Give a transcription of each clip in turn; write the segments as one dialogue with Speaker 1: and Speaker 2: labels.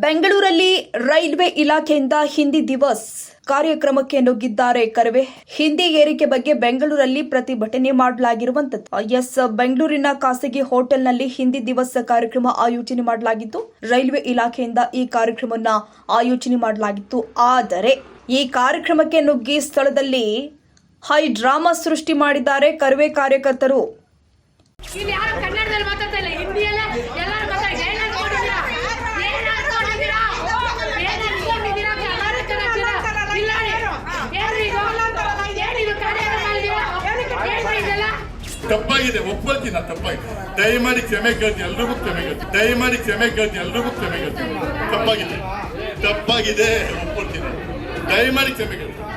Speaker 1: ಬೆಂಗಳೂರಲ್ಲಿ ರೈಲ್ವೆ ಇಲಾಖೆಯಿಂದ ಹಿಂದಿ ದಿವಸ್ ಕಾರ್ಯಕ್ರಮಕ್ಕೆ ನುಗ್ಗಿದ್ದಾರೆ ಕರವೇ. ಹಿಂದಿ ಏರಿಕೆ ಬಗ್ಗೆ ಬೆಂಗಳೂರಲ್ಲಿ ಪ್ರತಿಭಟನೆ ಮಾಡಲಾಗಿರುವಂತದ್ದು. ಎಸ್, ಬೆಂಗಳೂರಿನ ಖಾಸಗಿ ಹೋಟೆಲ್ನಲ್ಲಿ ಹಿಂದಿ ದಿವಸ ಕಾರ್ಯಕ್ರಮ ಆಯೋಜನೆ ಮಾಡಲಾಗಿತ್ತು. ರೈಲ್ವೆ ಇಲಾಖೆಯಿಂದ ಈ ಕಾರ್ಯಕ್ರಮವನ್ನ ಆಯೋಜನೆ ಮಾಡಲಾಗಿತ್ತು. ಆದರೆ, ಈ ಕಾರ್ಯಕ್ರಮಕ್ಕೆ ನುಗ್ಗಿ ಸ್ಥಳದಲ್ಲಿ ಹೈ ಡ್ರಾಮಾ ಸೃಷ್ಟಿ ಮಾಡಿದ್ದಾರೆ ಕರವೇ ಕಾರ್ಯಕರ್ತರು.
Speaker 2: ತಪ್ಪಾಗಿದೆ ಒಪ್ಕೊಳ್ತೀನಿ ನಾನು ತಪ್ಪಾಗಿದೆ. ದಯಮಾಡಿ ಕ್ಷಮೆ ಕೇಳ್ತೀನಿ, ಎಲ್ರಿಗೂ ಕ್ಷಮೆ ಕೇಳ್ತೀನಿ. ದಯಮಾಡಿ ಕ್ಷಮೆ ಕೇಳ್ತೀನಿ, ಎಲ್ರಿಗೂ ಕ್ಷಮೆ ಕೇಳ್ತೀನಿ. ತಪ್ಪಾಗಿದೆ ತಪ್ಪಾಗಿದೆ ಒಪ್ಕೊಳ್ತೀನಿ ದಯಮಾಡಿ ಕ್ಷಮೆ ಕೇಳ್ತೀನಿ.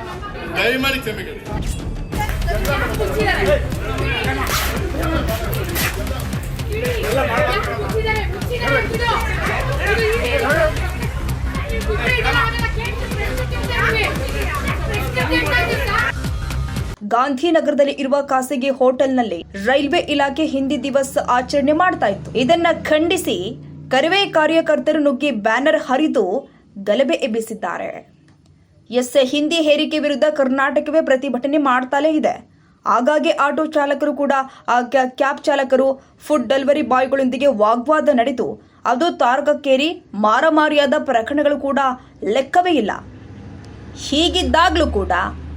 Speaker 2: ದಯಮಾಡಿ ಕ್ಷಮೆ ಕೇಳ್ತೀನಿ.
Speaker 1: ಗಾಂಧಿನಗರದಲ್ಲಿ ಇರುವ ಖಾಸಗಿ ಹೋಟೆಲ್ನಲ್ಲಿ ರೈಲ್ವೆ ಇಲಾಖೆ ಹಿಂದಿ ದಿವಸ್ ಆಚರಣೆ ಮಾಡ್ತಾ ಇತ್ತು. ಇದನ್ನ ಖಂಡಿಸಿ ಕರವೇ ಕಾರ್ಯಕರ್ತರು ನುಗ್ಗಿ ಬ್ಯಾನರ್ ಹರಿದು ಗಲಭೆ ಎಬ್ಬಿಸಿದ್ದಾರೆ. ಎಸ್ ಹಿಂದಿ ಹೇರಿಕೆ ವಿರುದ್ಧ ಕರ್ನಾಟಕವೇ ಪ್ರತಿಭಟನೆ ಮಾಡ್ತಾಲೇ ಇದೆ. ಆಗಾಗ್ಗೆ ಆಟೋ ಚಾಲಕರು ಕೂಡ ಕ್ಯಾಬ್ ಚಾಲಕರು, ಫುಡ್ ಡೆಲಿವರಿ ಬಾಯ್ಗಳೊಂದಿಗೆ ವಾಗ್ವಾದ ನಡೆದು, ಅದು ತಾರಕಕ್ಕೇರಿ ಮಾರಮಾರಿಯಾದ ಪ್ರಕರಣಗಳು ಕೂಡ ಲೆಕ್ಕವೇ ಇಲ್ಲ. ಹೀಗಿದ್ದಾಗಲೂ ಕೂಡ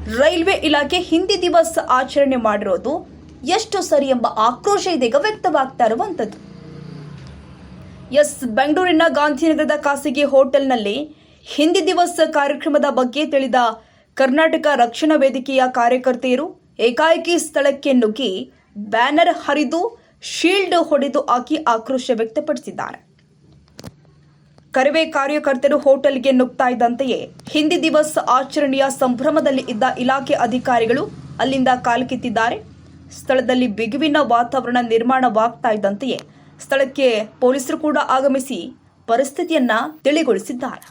Speaker 1: ರೈಲ್ವೆ ಇಲಾಖೆ ಹಿಂದಿ ದಿವಸ್ ಆಚರಣೆ ಮಾಡಿರೋದು ಎಷ್ಟು ಸರಿ ಎಂಬ ಆಕ್ರೋಶ ಇದೀಗ ವ್ಯಕ್ತವಾಗ್ತಾ ಇರುವಂಥದ್ದು. ಎಸ್, ಬೆಂಗಳೂರಿನ ಗಾಂಧಿನಗರದ ಖಾಸಗಿ ಹೋಟೆಲ್ನಲ್ಲಿ ಹಿಂದಿ ದಿವಸ್ ಕಾರ್ಯಕ್ರಮದ ಬಗ್ಗೆ ತಿಳಿದ ಕರ್ನಾಟಕ ರಕ್ಷಣಾ ವೇದಿಕೆಯ ಕಾರ್ಯಕರ್ತೆಯರು ಏಕಾಏಕಿ ಸ್ಥಳಕ್ಕೆ ನುಗ್ಗಿ ಬ್ಯಾನರ್ ಹರಿದು ಶೀಲ್ಡ್ ಹೊಡೆದು ಹಾಕಿ ಆಕ್ರೋಶ ವ್ಯಕ್ತಪಡಿಸಿದ್ದಾರೆ. ಕರವೇ ಕಾರ್ಯಕರ್ತರು ಹೋಟೆಲ್ಗೆ ನುಗ್ತಾ ಇದ್ದಂತೆಯೇ ಹಿಂದಿ ದಿವಸ್ ಆಚರಣೆಯ ಸಂಭ್ರಮದಲ್ಲಿ ಇದ್ದ ಇಲಾಖೆ ಅಧಿಕಾರಿಗಳು ಅಲ್ಲಿಂದ ಕಾಲ್ಕಿತ್ತಿದ್ದಾರೆ ಸ್ಥಳದಲ್ಲಿ ಬಿಗುವಿನ ವಾತಾವರಣ ನಿರ್ಮಾಣವಾಗ್ತಾ ಇದ್ದಂತೆಯೇ ಸ್ಥಳಕ್ಕೆ ಪೊಲೀಸರು ಕೂಡ ಆಗಮಿಸಿ ಪರಿಸ್ಥಿತಿಯನ್ನ ತಿಳಿಗೊಳಿಸಿದ್ದಾರೆ.